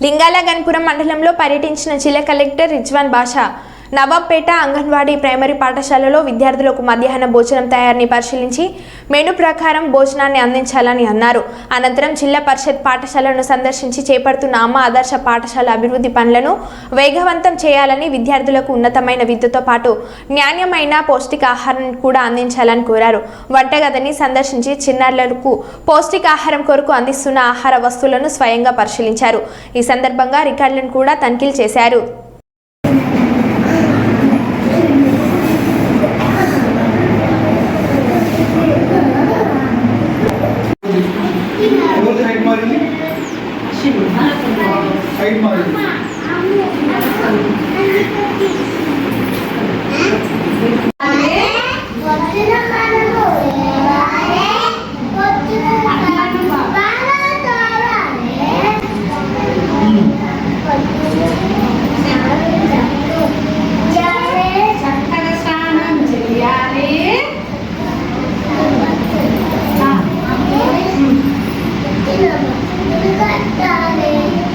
లింగాల గన్పురం మండలంలో పర్యటించిన జిల్లా కలెక్టర్ రిజ్వాన్ బాషా నవాబ్పేట అంగన్వాడీ ప్రైమరీ పాఠశాలలో విద్యార్థులకు మధ్యాహ్న భోజనం తయారీని పరిశీలించి మెను ప్రకారం భోజనాన్ని అందించాలని అన్నారు. అనంతరం జిల్లా పరిషత్ పాఠశాలను సందర్శించి చేపడుతున్న అమ్మ ఆదర్శ పాఠశాల అభివృద్ధి పనులను వేగవంతం చేయాలని విద్యార్థులకు ఉన్నతమైన విద్యతో పాటు నాణ్యమైన పౌష్టికాహారం కూడా అందించాలని కోరారు. వంటగదిని సందర్శించి చిన్నారులకు పౌష్టికాహారం కొరకు అందిస్తున్న ఆహార వస్తువులను స్వయంగా పరిశీలించారు. ఈ సందర్భంగా రికార్డులను కూడా తనిఖీలు చేశారు. ಸೈಡ್ ಮಾಡಿ Thank you.